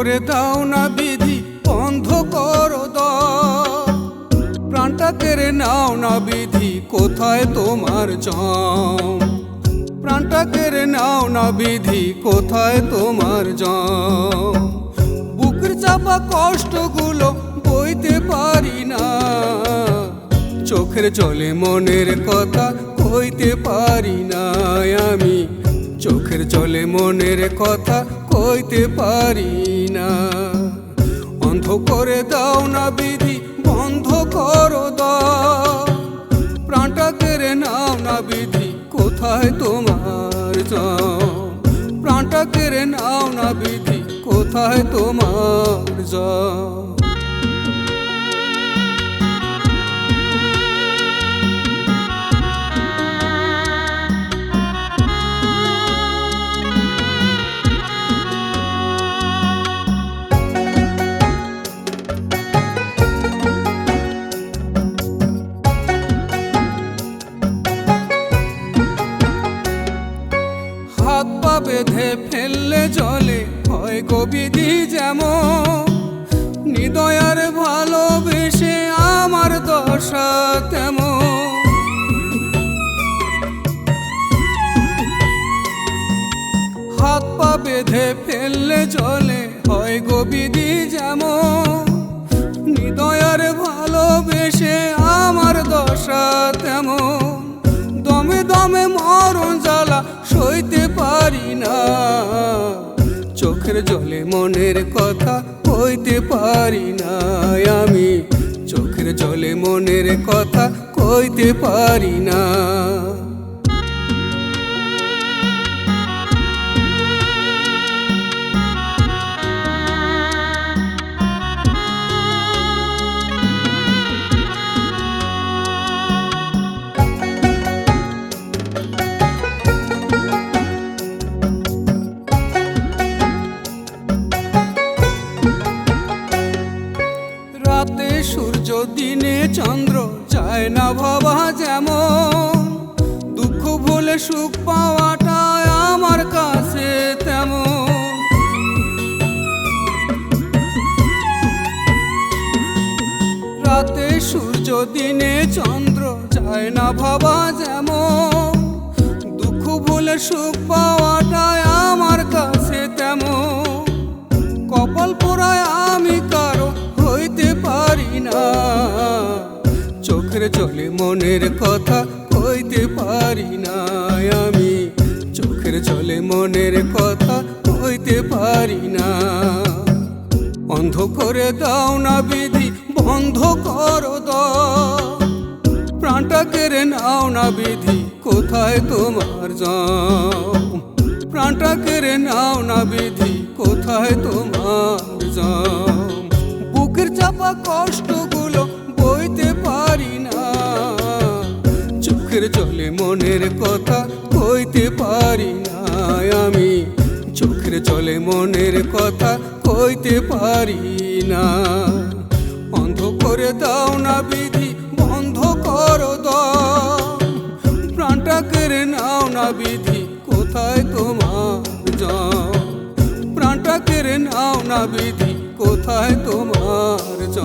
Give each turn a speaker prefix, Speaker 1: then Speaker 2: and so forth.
Speaker 1: করে দাও না বিধি, বন্ধ করো প্রাণটা কেড়ে নাও না বিধি, কোথায় তোমার জম? প্রাণটা কেড়ে নাও না বিধি, কোথায় তোমার জম? বুকের চাপা কষ্টগুলো বইতে পারি না। চোখের জলে মনের কথা কইতে পারি না আমি। চোখের জলে মনের কথা কইতে পারি না। বন্ধ করে দাও না বিধি, বন্ধ করো দাও প্রাণটা কেড়ে নাও না বিধি, কোথায় তোমার যাও প্রাণটা কেড়ে নাও না বিধি, কোথায় তোমার যাও ফেললে জলে হয় কবিতি যেমন। নিদয়ার ভালোবেসে আমার দশা তেমন। হাত পা বেঁধে ফেললে জলে হয় গবিধি মনের কথা কইতে পারি না আমি। চোখের জলে মনের কথা কইতে পারি না সূর্য দিনে চন্দ্র যায় না ভাবা যেমন। দুঃখ ভুলে সুখ পাওয়াটা আমার কাছে তেমন। রাতে সূর্য দিনে চন্দ্র যায় না ভাবা যেমন। দুঃখ ভুলে সুখ পাওয়াটা না। চোখের জলে মনের কথা কইতে পারি না আমি। চোখের জলে মনের কথা কইতে পারি না। অন্ধ করে দাও না বিধি, বন্ধ করো প্রাণটা কেড়ে নাও না বিধি, কোথায় তোমার যাও প্রাণটা কেড়ে নাও না বিধি, কোথায় তোমার যাও চাপা কষ্টগুলো বইতে পারি না। চোখের জলে মনের কথা কইতে পারি না আমি। চোখের জলে মনের কথা কইতে পারি না। বন্ধ করে দাও না বিধি, বন্ধ করো দাও প্রাণটা কেড়ে নাও না বিধি, কোথায় তোমার যাও প্রাণটা কেড়ে নাও না বিধি কোথায় তোমার চ?